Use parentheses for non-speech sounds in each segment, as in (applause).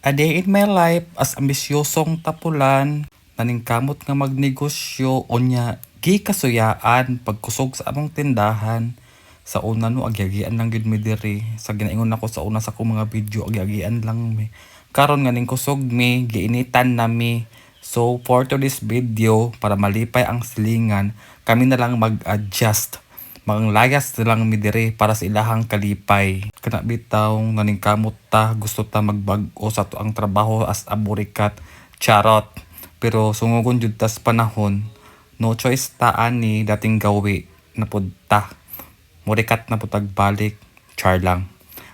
A day in my life as ambisyosong tapulan, naningkamot nga magnegosyo o nya gi kasuyaan pagkusog sa among tindahan. Sa una no agyagian lang gid mi diri. Sa ginaingon nako sa una sa ko mga video agyagian lang mi. Karon nga ning kusog mi giinitan na mi. So for today's video para malipay ang silingan, kami na lang mag-adjust mga layas na lang mi diri para sa ilahang kalipay. Kana bitaw naningkamot ta gusto ta magbag-o sa to ang trabaho as aburikat charot. Pero sungugon jud tas panahon, no choice ta ani dating gawi na pud ta. Murikat na putag balik, char lang.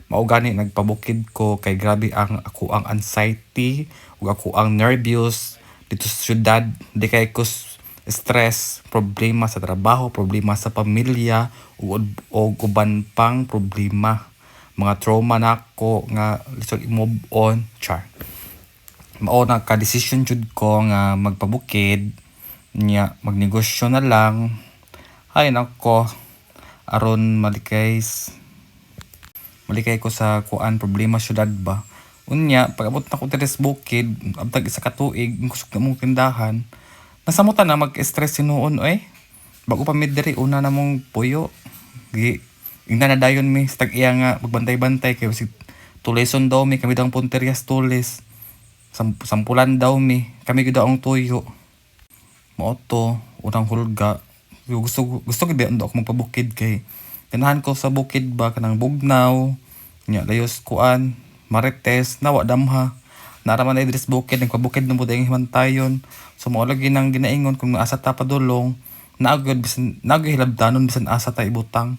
Mao gani nagpabukid ko kay grabe ang ako ang anxiety ug ako ang nervous dito sa syudad di kay ko stress, problema sa trabaho, problema sa pamilya, ug uban pang problema. Mga trauma na ako nga lisod i-move on, char. Mao na ka decision jud ko nga magpabukid nya magnegosyo na lang. Ay nako, aron malikay malikay ko sa kuan problema syudad ba. Unya, pag abot na ko sa bukid, abtag isa ka tuig, kusog na mong tindahan, Nasamutan na mag-stress sinuon oy. Bago pa mid diri una na mong puyo. Gi ingna na dayon mi sa tag iya nga magbantay-bantay kay si tuleson daw mi kami daw ang punterias tulis. Sam sampulan daw mi kami daw ang tuyo. Mao to unang hulga. Gusto gusto gid ba ako magpabukid kay ganahan ko sa bukid ba kanang bugnaw nya layos kuan marites nawa damha naraman na idris bukid nagpabukid ng budayang himantayon. So mo lagi nang ginaingon kung asa ta padulong. Naagod bisan naagod hilabdanon bisan asa ta ibutang.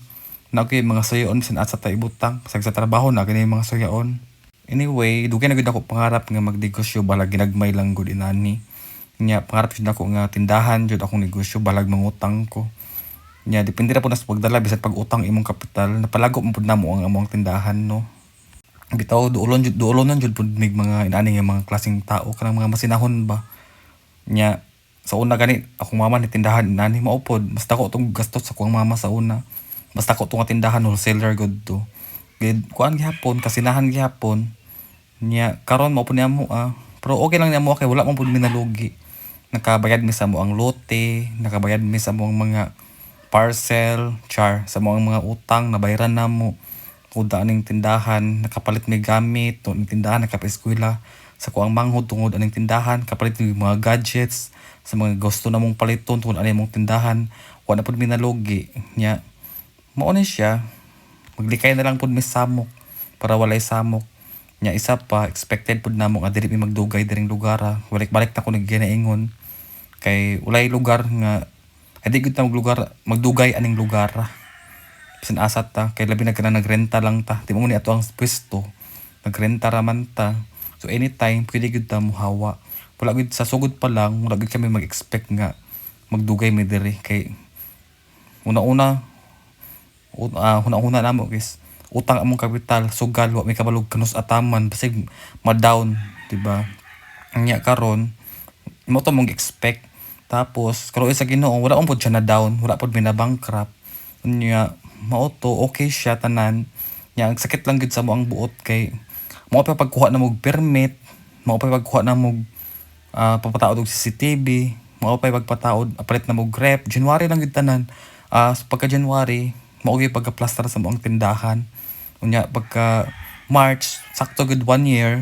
Naagod mga sayoon bisan asa ta ibutang. Sa trabaho na gani mga sayoon anyway dugay na gud ako pangarap nga magnegosyo balag ginagmay lang gud inani. Nya pangarap jud ako nga tindahan jud akong negosyo balag mangutang ko. Nya depende ra po na sa pagdala bisan pag utang imong kapital. Napalago mo pud namo ang among tindahan no bitaw duolon jud duolonan jud pud mig mga inani nga mga klaseng tao kanang mga masinahon ba? Nya sa una gani akong mama ni tindahan inani mao pod basta ko tong gastos sa akong mama sa una. Basta ko tong tindahan wholesaler gud to. Gid kuan gihapon kasinahan gihapon. Nya karon mao pud namo ah. Pero okay lang namo kay wala man pud mi nalugi nakabayad mi sa mo ang lote nakabayad mi sa mo ang mga parcel char sa mo ang mga utang nabayaran namo kuda aning tindahan nakapalit may gamit to ning tindahan nakapaeskwela sa kuang manghod tungod aning tindahan kapalit may mga gadgets. Sa mga gusto na mong paliton tungod aning mong tindahan wala pud mi nalugi nya mao siya maglikay na lang pud mi samok para walay samok. Nya isa pa expected pud namo nga dili magdugay diring lugar balik-balik na ko nagginaingon kay walay lugar nga hindi gud ta maglugar magdugay aning lugar bisan asat ta. Kay labi na ka na nagrenta lang ta. Di mo ni ato ang pwesto. Nagrenta ra man ta. So anytime pwede gud ta muhawa. Wala gud sa sugod pa lang wala gud kami mag-expect nga magdugay mi diri. Kay una-una u- ah, una-una namo guys. Utang among kapital sugal wa may kabalog kanus ataman basig ma-down di ba? Nya karon mo to mong expect. Tapos karon sa Ginoo wala man pud siya na down wala pud mi na bankrupt nya mao to okay siya tanan. Nya ang sakit lang gid sa mo ang buot kay mao pa pagkuha na mog permit mao pa pagkuha na mog ah, papataod og CCTV mao pa pagpataod apalit na mog rep. January lang gid tanan. Ah pagka January mao gyud pagka-plaster sa mo ang tindahan. Unya pagka March sakto gud one year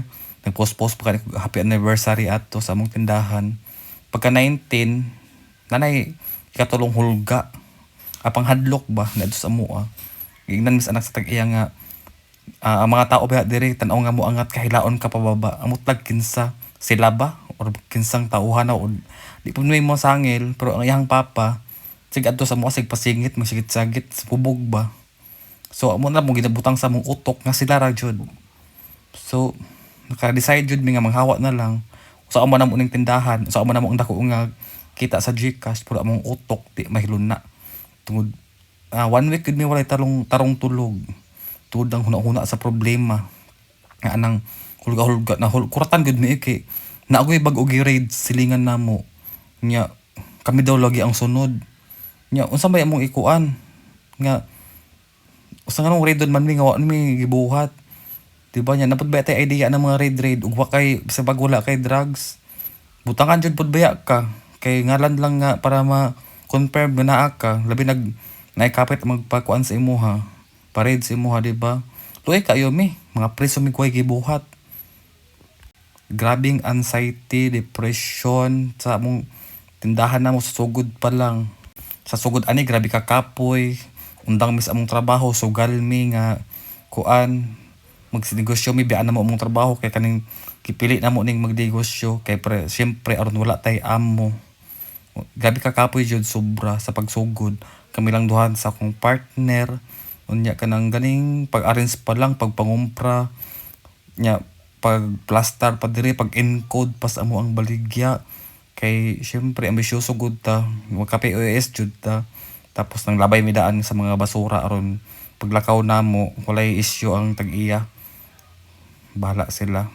nag-post-post pa kog happy anniversary ato sa among tindahan. Pagka 19 nanay ikatulong hulga apang hadlok ba? Na sa mua gignan mis anak sa tag iya nga ah, ang mga tao ba diri tan-aw nga mo angat kahilaon ka pababa. Amot lag kinsa sila ba? Or kinsang tauhan na o di po may mo sangil pero ang iyang papa sig adto sa mo sig pasingit masigit-sagit sa pubog ba? So amo na mo ginabutang sa mong utok nga sila ra jud. So naka-decide jud mi nga manghawa na lang. Sa amo na mo ning tindahan sa amo na mo ang dako nga kita sa Gcash pero among utok di mahilon na tungod ah, one week gud mi walay tarong tarong tulog tungod ang huna-huna sa problema nga anang hulga-hulga na hul kuratan gud mi kay naagoy bag og raid silingan namo nya kami daw lagi ang sunod nya unsa may among ikuan nga usa nga doon man mi nga wa mi gibuhat Di ba niya? Napod ba tayo idea ng mga raid raid? Ugwa kay, sa pag wala kay drugs. Butangan dyan pod baya ka. Kay ngalan lang nga para ma-confirm nga naa ka. Labi nag naikapit magpakuan sa imuha. Parade sa imuha, di ba? Luay kayo mi. Mga preso mi kuhay gibuhat. Grabing anxiety, depression sa among tindahan na mo sa sugod pa lang. Sa sugod ani grabe ka kapoy. Undang mis among trabaho sugal mi nga kuan magsinegosyo mi biya na mo among trabaho kay kaning kipili na mo ning magnegosyo kay pre, siyempre aron wala tay amo. Grabe ka kapoy jud sobra sa pagsugod. Kami lang duhan sa akong partner. Unya ka nang ganing pag-arrange pa lang pagpangumpra. Nya pag plaster pa diri pag encode pas amo ang baligya. Kay syempre ambisyoso gud ta. Magka POS jud ta. Tapos nang labay mi daan sa mga basura aron paglakaw namo walay issue ang tag-iya. Bahala sila.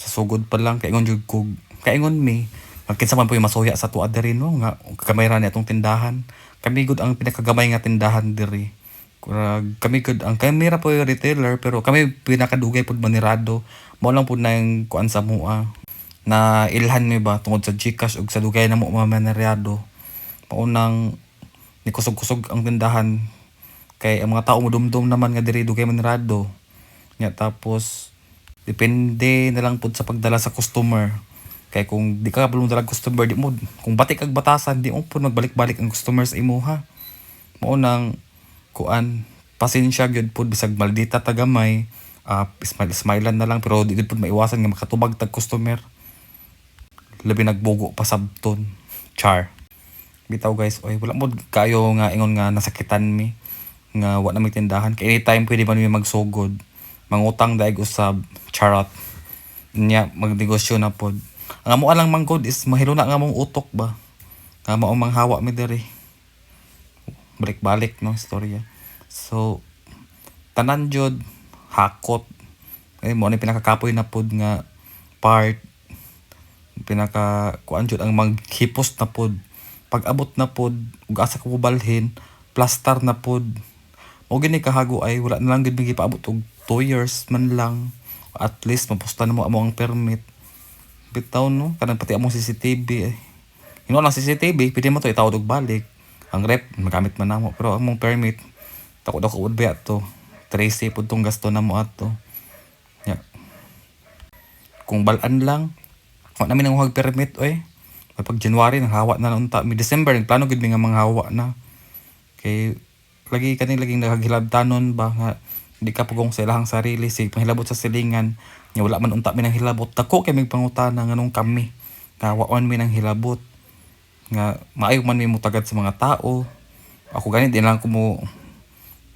Sa sugod pa lang kay jud ko kaingon mi magkinsa man po yung masuya sa tuwa diri no? Nga kamay ra atong tindahan. Kami gud ang pinakagamay nga tindahan diri. Kurag, kami gud ang kami ra po yung retailer pero kami pinakadugay pud manirado. Mo lang pud na yung kuan sa mua. Na ilhan mi ba tungod sa Gcash ug sa dugay na mo mga maneryado paunang ni kusog-kusog ang tindahan. Kay ang mga tao mudumdum naman nga diri dugay manirado. Nya tapos depende na lang pud sa pagdala sa customer kay kung di ka bulong dala customer di mo kung batik kag batasan di mo pud magbalik-balik ang customer sa imuha mao nang kuan pasensya gyud pud bisag maldita tagamay uh, smile smilean na lang pero di pud maiwasan nga makatubag tag customer. Labi nagbugo pa sabton char. Bitaw guys. Oy wala mo kayo nga ingon nga nasakitan mi nga wa na tindahan. Kay anytime pwede man mi magsugod mangutang daig usab charot. Nya magnegosyo na pod ang amo lang manggod is mahiluna nga mong utok ba? Nga mao manghawa mi diri. Balik-balik no istorya. So tanan jud hakot. Eh mo ni pinakakapoy na pod nga part. Pinaka kuan jud ang maghipos na pod pag abot na pod ug asa ko balhin plaster na pod o gini kahago ay wala na lang gid paabot og 2 years man lang. At least mapusta na mo amo ang permit bitaw no? Kanang pati among CCTV eh. Hino lang CCTV pwede mo to itawad og balik. Ang rep magamit man namo pero among permit takot ako ud ba to Tracy pud tong gasto namo ato. Ya. Kung balan lang wa namin ang permit oy. Pag January nang hawa na unta. Mi December nagplano gid mi nga manghawa na. Kay lagi kani laging nakagilabtanon ba? Nga di ka sa ilahang sarili sig panghilabot sa silingan. Nya wala man unta mi nang hilabot. Dako kay mig pangutana nganong kami. Nga waon mi nang hilabot. Nga maayo man mi mutagad sa mga tao. Ako ganit di lang ko mo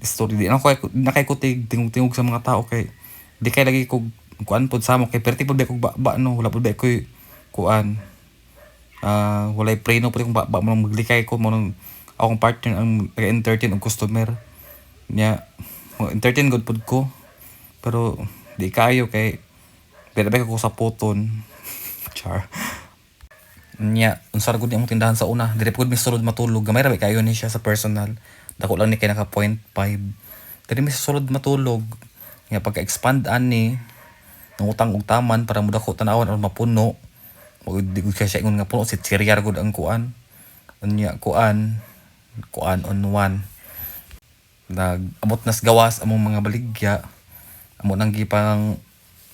story di na ko di na kay ko tig tingog-tingog sa mga tao kay di kay lagi ko kuan pod sa mo kay perti pod ba kog ba no? Wala pod ba ko kuan. Ah walay preno pod kong ba mo maglikay ko mo akong partner ang taga-entertain og customer. Mo entertain god pod ko pero di kayo kay Bira ko sa puton. (laughs) Char. Nya, unsar gud imong tindahan sa una. Dire pud mi sulod matulog. Gamay ra kayo ni siya sa personal. Dako lang ni kay naka 0.5. Dire mi sulod matulog. Nga pagka-expand ani ng utang ug taman para mudako tanawon aron mapuno. Mo di gud siya ingon nga puno si Siriar gud ang kuan. Unya kuan kuan on one. Nag-amot nas gawas among mga baligya. Amo nang gipang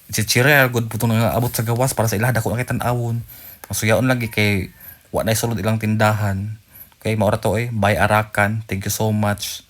si Chiriar gud putong nga abot sa gawas para sa ila dako na tan-awon. Masuyaon lagi kay wa na sulod ilang tindahan. Kay maura to eh, buy Arakan. Thank you so much.